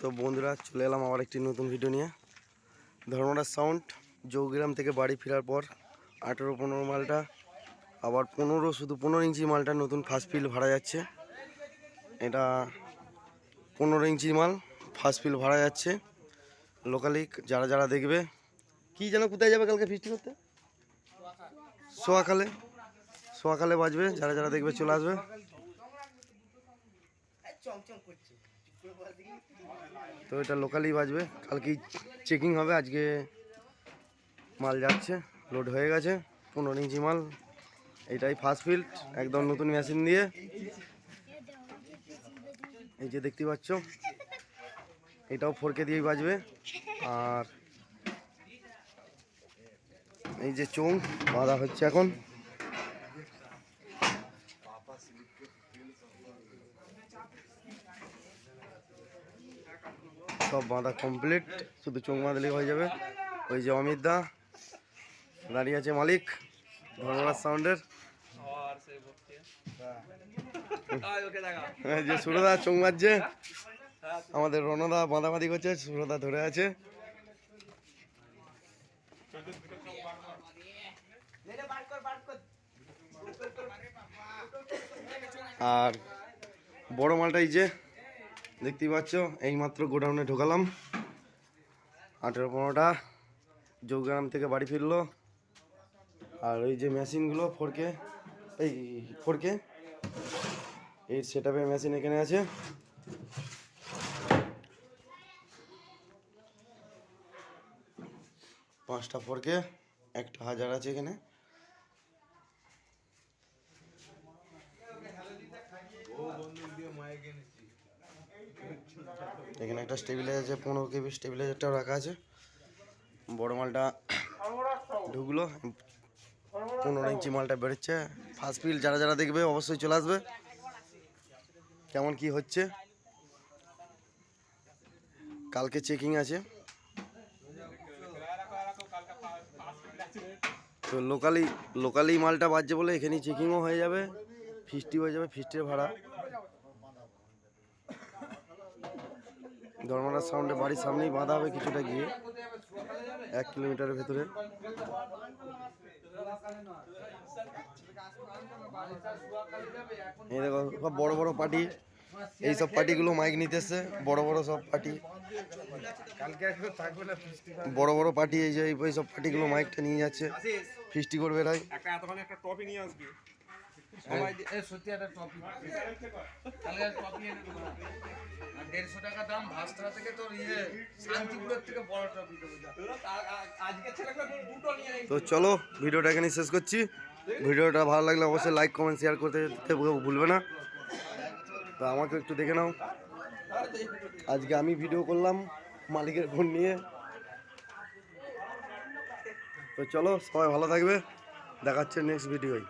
তো বন্ধুরা, চলে এলাম আবার একটি নতুন ভিডিও নিয়ে। ধর্মরাজ সাউন্ড জৌগ্রাম থেকে বাড়ি ফেরার পর আঠেরো পনেরো মালটা, আবার পনেরো, শুধু পনেরো ইঞ্চি মালটা নতুন ফার্স্ট ফিল ভাড়া যাচ্ছে। এটা পনেরো ইঞ্চি মাল ফার্স্ট ফিল ভাড়া যাচ্ছে। লোকালি যারা যারা দেখবে, কি যেন কোথায় যাবে কালকে ফিস্টি করতে? সোয়াখালে। সোয়াখালে বাজবে, যারা যারা দেখবে চলে আসবে। তো এটা লোকালি বাজবে। কালকেই চেকিং হবে, আজকে মাল যাচ্ছে লোড হয়ে গেছে, পনেরো ইঞ্চি মাল। এটাই ফার্স্ট ফিল্ড একদম নতুন মেশিন দিয়ে। এই যে দেখতে পাচ্ছ, এটাও ফোরকে দিয়েই বাজবে। আর এই যে চোং বাঁধা হচ্ছে এখন। সব বাঁধা কমপ্লিট শুধু চোখ বাঁধলেই হয়ে যাবে। ওই যে অমিত দা, দাঁড়িয়ে আছে মালিক, ধর্মরাজ সাউন্ডের। যে সুরদা চোখ বাঁধছে, আমাদের রণদা বাঁধাবাঁধি করছে, সুরদা ধরে আছে। আর বড় মালটা এই যে দেখতেই পাচ্ছ, এইমাত্র গোডাউনে ঢোকালাম। আঠেরো পনেরোটা যোগগ্রাম থেকে বাড়ি ফিরলো। আর ওই যে মেশিনগুলো ফোরকে এই ফোরকে এই সেট মেশিন এখানে আছে। পাঁচটা ফোরকে একটা হাজার আছে এখানে। এখানে একটা স্টেবিলাইজার পনেরো কেবি স্টেবিলাইজারটাও রাখা আছে। বড় মালটা ঢুকলো, পনেরো ইঞ্চি মালটা বেরোচ্ছে। ফার্স্ট ফিল যারা যারা দেখবে অবশ্যই চলে আসবে। কেমন কি হচ্ছে? কালকে চেকিং আছে। তো লোকালি লোকালি মালটা বাজছে বলে এখানেই চেকিংও হয়ে যাবে। ফিস্টি হয়ে যাবে ফিস্টের ভাড়া। ধর্মরাজ সাউন্ডে বাড়ির সামনেই বাঁধা হবে কিছুটা গিয়ে। এক কিলোমিটারের ভেতরে। এই দেখো, সব বড় বড় পার্টি। এই সব পার্টিগুলো মাইক নিতেছে, বড় বড় সব পার্টি। বড় বড় পার্টি, এই যে, এই সব পার্টিগুলো মাইকটা নিয়ে যাচ্ছে। ফিস্টি করবে এরাই একটা সবাই সত্যি একটা টপি আর টপি এনে দেড়শো টাকা দাম থেকে তোর ইয়ে শান্তিপুরের থেকে বড় টপি আজকে ছেলেগুলো দুটো নিয়ে তো চলো ভিডিওটা এখানে শেষ করছি। ভিডিওটা ভালো লাগলে অবশ্যই লাইক কমেন্ট শেয়ার করতে ভুলবে না। তো আমাকে একটু দেখে নাও। আজকে আমি ভিডিও করলাম মালিকের ফোন নিয়ে। তো চলো সবাই ভালো থাকবে। দেখাচ্ছে নেক্সট ভিডিওয়